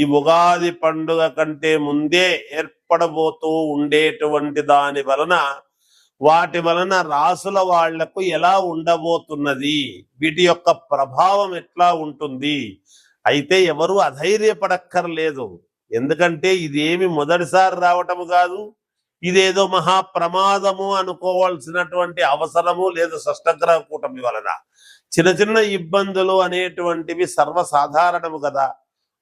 ఈ ఉగాది పండుగ కంటే ముందే ఏర్పడబోతూ ఉండేటువంటి దాని వలన వాటి వలన రాసుల వాళ్ళకు ఎలా ఉండబోతున్నది? వీటి యొక్క ప్రభావం ఎట్లా ఉంటుంది? అయితే ఎవరు అధైర్యపడక్కర్లేదు. ఎందుకంటే ఇదేమి మొదటిసారి రావటము కాదు ఇదేదో మహా ప్రమాదము అనుకోవాల్సినటువంటి అవసరము లేదు షష్టగ్రహ కూటమి వలన. చిన్న చిన్న ఇబ్బందులు అనేటువంటివి సర్వసాధారణము కదా.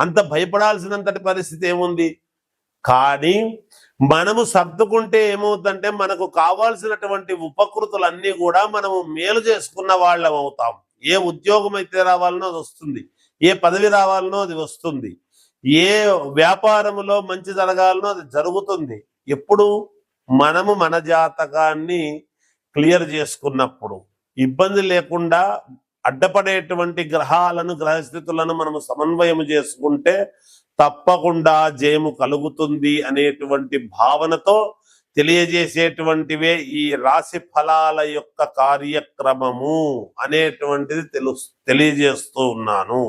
అంత భయపడాల్సినంతటి పరిస్థితి ఏముంది? కానీ మనము సర్దుకుంటే ఏమవుతుందంటే మనకు కావాల్సినటువంటి ఉపకృతులన్నీ కూడా మనము మేలు చేసుకున్న వాళ్ళం అవుతాం. ఏ ఉద్యోగం అయితే రావాలనో అది వస్తుంది. ఏ పదవి రావాలనో అది వస్తుంది. ఏ వ్యాపారములో మంచి జరగాలనో అది జరుగుతుంది. ఎప్పుడు? మనము మన జాతకాన్ని క్లియర్ చేసుకున్నప్పుడు. ఇబ్బంది లేకుండా అడ్డపడేటువంటి గ్రహాలను గ్రహస్థితులను మనము సమన్వయం చేసుకుంటే తప్పకుండా జయము కలుగుతుంది అనేటువంటి భావనతో తెలియజేసేటువంటివే ఈ రాశి ఫలాల యొక్క కార్యక్రమము అనేటువంటిది తెలు తెలియజేస్తూ ఉన్నాను.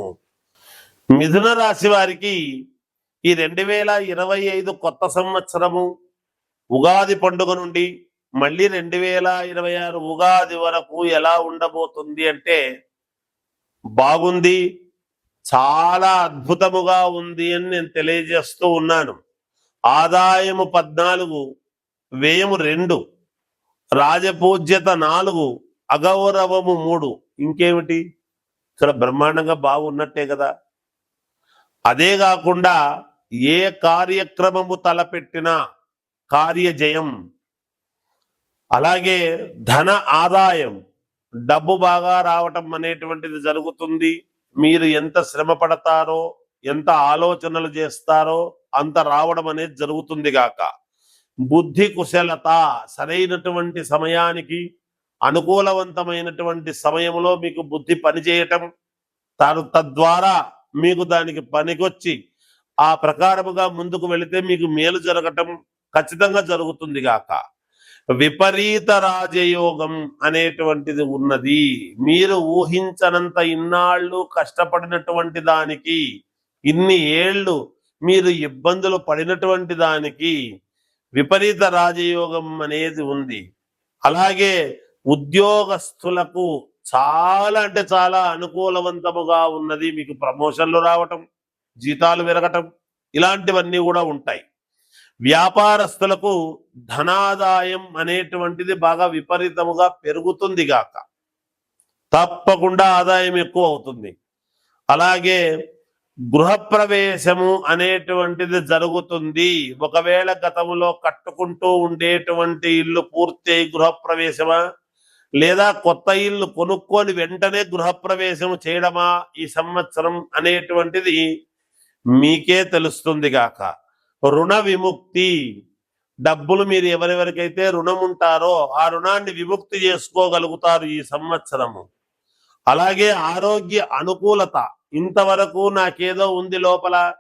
మిథున రాశి వారికి ఈ రెండు వేల ఇరవై ఐదు కొత్త సంవత్సరము ఉగాది పండుగ నుండి మళ్ళీ రెండు వేల ఇరవై ఆరు ఉగాది వరకు ఎలా ఉండబోతుంది అంటే బాగుంది చాలా అద్భుతముగా ఉంది అని నేను తెలియజేస్తూ ఉన్నాను. ఆదాయము పద్నాలుగు వ్యయము రెండు రాజపూజ్యత నాలుగు అగౌరవము మూడు. ఇంకేమిటి? ఇక్కడ బ్రహ్మాండంగా బాగున్నట్టే కదా. అదే కాకుండా ఏ కార్యక్రమము తలపెట్టినా కార్యజయం అలాగే ధన ఆదాయం డబ్బు బాగా రావటం అనేటువంటిది జరుగుతుంది. మీరు ఎంత శ్రమ పడతారో ఎంత ఆలోచనలు చేస్తారో అంత రావడం అనేది జరుగుతుంది గాక. బుద్ధి కుశలత సరైనటువంటి సమయానికి అనుకూలవంతమైనటువంటి సమయంలో మీకు బుద్ధి పనిచేయటం తాను తద్వారా మీకు దానికి పనికొచ్చి ఆ ప్రకారముగా ముందుకు వెళితే మీకు మేలు జరగటం ఖచ్చితంగా జరుగుతుంది గాక. విపరీత రాజయోగం అనేటువంటిది ఉన్నది. మీరు ఊహించనంత ఇన్నాళ్ళు కష్టపడినటువంటి దానికి ఇన్ని ఏళ్ళు మీరు ఇబ్బందులు పడినటువంటి దానికి విపరీత రాజయోగం అనేది ఉంది. అలాగే ఉద్యోగస్తులకు చాలా అంటే చాలా అనుకూలవంతముగా ఉన్నది. మీకు ప్రమోషన్లు రావటం జీతాలు పెరగటం ఇలాంటివన్నీ కూడా ఉంటాయి. వ్యాపారస్తులకు ధనాదాయం అనేటువంటిది బాగా విపరీతముగా పెరుగుతుంది గాక. తప్పకుండా ఆదాయం ఎక్కువ అవుతుంది. అలాగే గృహప్రవేశము అనేటువంటిది జరుగుతుంది. ఒకవేళ గతంలో కట్టుకుంటూ ఉండేటువంటి ఇల్లు పూర్తి గృహప్రవేశమా? లేదా కొత్త ఇల్లు కొనుక్కొని వెంటనే గృహప్రవేశం చేయడమా ఈ సంవత్సరం అనేటువంటిది మీకే తెలుస్తుంది గాక. రుణ విముక్తి. డబ్బులు మీరు ఎవరెవరికైతే రుణం ఉంటారో ఆ రుణాన్ని విముక్తి చేసుకోగలుగుతారు ఈ సంవత్సరము. అలాగే ఆరోగ్య అనుకూలత. ఇంతవరకు నాకేదో ఉంది లోపల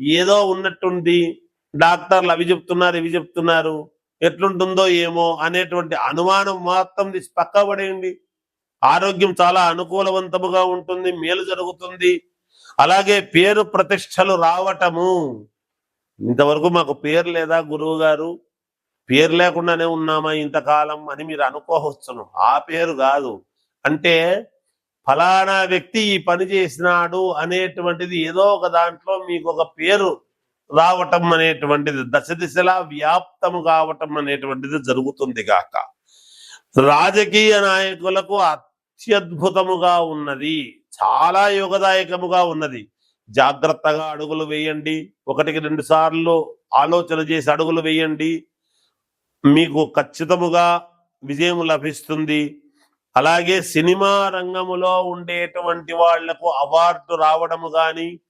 ఏదో ఉన్నట్టుంది. డాక్టర్లు అవి చెప్తున్నారు ఇవి చెప్తున్నారు. ఎట్లుంటుందో ఏమో అనేటువంటి అనుమానం మాత్రం తీసి పక్క పడేయండి. ఆరోగ్యం చాలా అనుకూలవంతముగా ఉంటుంది మేలు జరుగుతుంది. అలాగే పేరు ప్రతిష్టలు రావటము. ఇంతవరకు మాకు పేరు లేదా గురువు గారు? పేరు లేకుండానే ఉన్నామా ఇంతకాలం అని మీరు అనుకోవచ్చును. ఆ పేరు కాదు. అంటే ఫలానా వ్యక్తి ఈ పని చేసినాడు అనేటువంటిది ఏదో ఒక దాంట్లో మీకు ఒక పేరు రావటం అనేటువంటిది దశ దిశలా వ్యాప్తము కావటం అనేటువంటిది జరుగుతుంది గాక. రాజకీయ నాయకులకు అత్యద్భుతముగా ఉన్నది చాలా యోగదాయకముగా ఉన్నది. జాగ్రత్తగా అడుగులు వేయండి. ఒకటికి రెండు సార్లు ఆలోచన చేసి అడుగులు వేయండి. మీకు ఖచ్చితముగా విజయం లభిస్తుంది. అలాగే సినిమా రంగములో ఉండేటువంటి వాళ్ళకు అవార్డు రావడము కానీ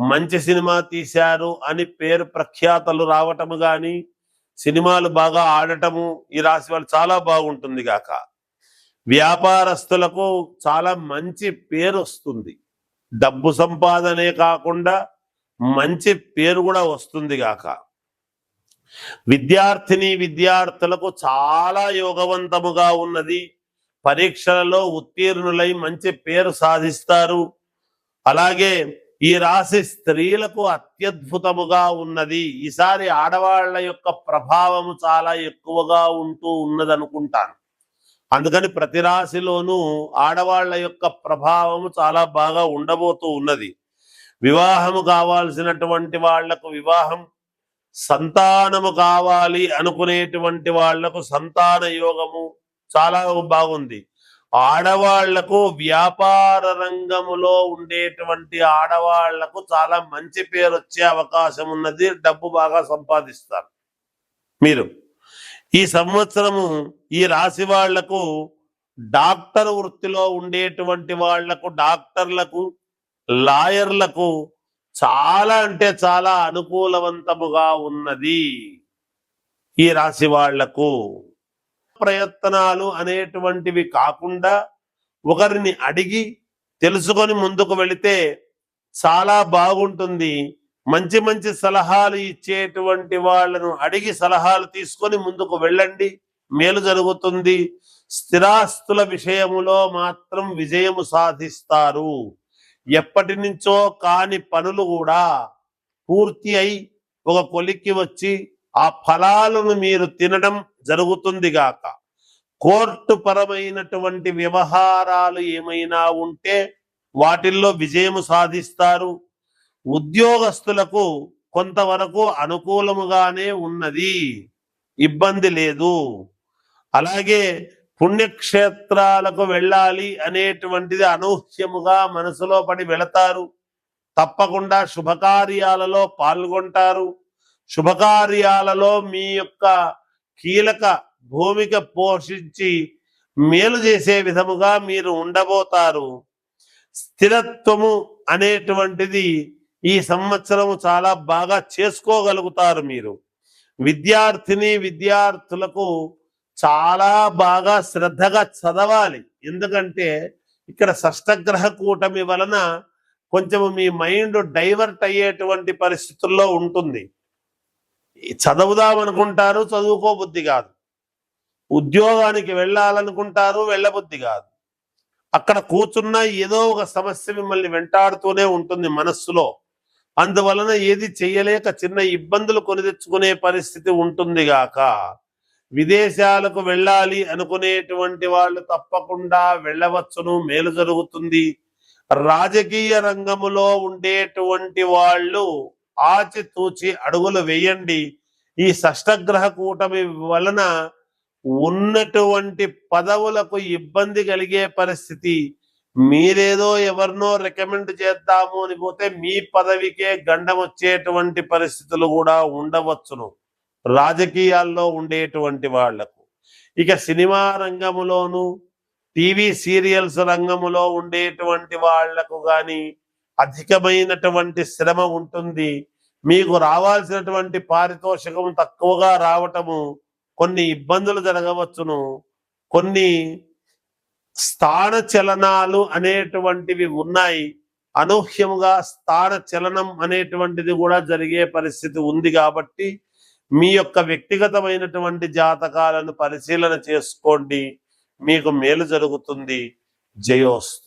మంచి సినిమా తీశారు అని పేరు ప్రఖ్యాతలు రావటము కానీ సినిమాలు బాగా ఆడటము ఈ రాశి వాళ్ళు చాలా బాగుంటుంది గాక. వ్యాపారస్తులకు చాలా మంచి పేరు వస్తుంది. డబ్బు సంపాదనే కాకుండా మంచి పేరు కూడా వస్తుంది గాక. విద్యార్థిని విద్యార్థులకు చాలా యోగవంతముగా ఉన్నది. పరీక్షలలో ఉత్తీర్ణులై మంచి పేరు సాధిస్తారు. అలాగే ఈ రాశి స్త్రీలకు అత్యద్భుతముగా ఉన్నది. ఈసారి ఆడవాళ్ళ యొక్క ప్రభావము చాలా ఎక్కువగా ఉంటూ ఉన్నదనుకుంటాను. అందుకని ప్రతి రాశిలోనూ ఆడవాళ్ళ యొక్క ప్రభావము చాలా బాగా ఉండబోతూ ఉన్నది. వివాహము కావాల్సినటువంటి వాళ్ళకు వివాహం సంతానము కావాలి అనుకునేటువంటి వాళ్ళకు సంతాన యోగము చాలా బాగుంది. ఆడవాళ్ళకు వ్యాపార రంగములో ఉండేటువంటి ఆడవాళ్ళకు చాలా మంచి పేరు వచ్చే అవకాశం ఉన్నది. డబ్బు బాగా సంపాదిస్తారు. మీరు? ఈ సంవత్సరము ఈ రాశి వాళ్ళకు డాక్టర్ వృత్తిలో ఉండేటువంటి వాళ్ళకు డాక్టర్లకు లాయర్లకు చాలా అంటే చాలా అనుకూలవంతముగా ఉన్నది. ఈ రాశి వాళ్ళకు ప్రయత్నాలు అనేటువంటివి కాకుండా ఒకరిని అడిగి తెలుసుకొని ముందుకు వెళితే చాలా బాగుంటుంది. మంచి మంచి సలహాలు ఇచ్చేటువంటి వాళ్ళను అడిగి సలహాలు తీసుకొని ముందుకు వెళ్ళండి. మేలు జరుగుతుంది. స్థిరాస్తుల విషయములో మాత్రం విజయము సాధిస్తారు. ఎప్పటి నుంచో కాని పనులు కూడా పూర్తి అయి ఒక కొలిక్కి వచ్చి ఆ ఫలాలను మీరు తినడం జరుగుతుంది గాక. కోర్టు పరమైనటువంటి వ్యవహారాలు ఏమైనా ఉంటే వాటిల్లో విజయము సాధిస్తారు. ఉద్యోగస్తులకు కొంతవరకు అనుకూలముగానే ఉన్నది. ఇబ్బంది లేదు. అలాగే పుణ్యక్షేత్రాలకు వెళ్ళాలి అనేటువంటిది అనూహ్యముగా మనసులో పడి వెళతారు. తప్పకుండా శుభకార్యాలలో పాల్గొంటారు. శుభకార్యాలలో మీ యొక్క కీలక భూమిక పోషించి మేలు చేసే విధముగా మీరు ఉండబోతారు. స్థిరత్వము అనేటువంటిది ఈ సంవత్సరము చాలా బాగా చేసుకోగలుగుతారు మీరు. విద్యార్థిని విద్యార్థులకు చాలా బాగా శ్రద్ధగా చదవాలి. ఎందుకంటే ఇక్కడ షష్టగ్రహ కూటమి వలన కొంచెం మీ మైండ్ డైవర్ట్ అయ్యేటువంటి పరిస్థితుల్లో ఉంటుంది. చదువుదాం అనుకుంటారు చదువుకోబుద్ధి కాదు. ఉద్యోగానికి వెళ్ళాలనుకుంటారు వెళ్ళబుద్ధి కాదు. అక్కడ కూర్చున్న ఏదో ఒక సమస్య మిమ్మల్ని వెంటాడుతూనే ఉంటుంది మనస్సులో. అందువలన ఏది చెయ్యలేక చిన్న ఇబ్బందులు కొని తెచ్చుకునే పరిస్థితి ఉంటుంది గాక. విదేశాలకు వెళ్ళాలి అనుకునేటువంటి వాళ్ళు తప్పకుండా వెళ్ళవచ్చును మేలు జరుగుతుంది. రాజకీయ రంగములో ఉండేటువంటి వాళ్ళు ఆచితూచి అడుగులు వేయండి. ఈ షష్టగ్రహ కూటమి వలన ఉన్నటువంటి పదవులకు ఇబ్బంది కలిగే పరిస్థితి మీరేదో ఎవరినో రికమెండ్ చేద్దాము అని పోతే మీ పదవికే గండం వచ్చేటువంటి పరిస్థితులు కూడా ఉండవచ్చును. రాజకీయాల్లో ఉండేటువంటి వాళ్ళకు. ఇక సినిమా రంగములోను టీవీ సీరియల్స్ రంగములో ఉండేటువంటి వాళ్ళకు గాని అధికమైనటువంటి శ్రమ ఉంటుంది. మీకు రావాల్సినటువంటి పారితోషికం తక్కువగా రావటము కొన్ని ఇబ్బందులు జరగవచ్చును. కొన్ని స్థాన చలనాలు అనేటువంటివి ఉన్నాయి. అనూహ్యముగా స్థాన చలనం అనేటువంటిది కూడా జరిగే పరిస్థితి ఉంది కాబట్టి మీ యొక్క వ్యక్తిగతమైనటువంటి జాతకాలను పరిశీలన చేసుకోండి. మీకు మేలు జరుగుతుంది. జయోస్తు.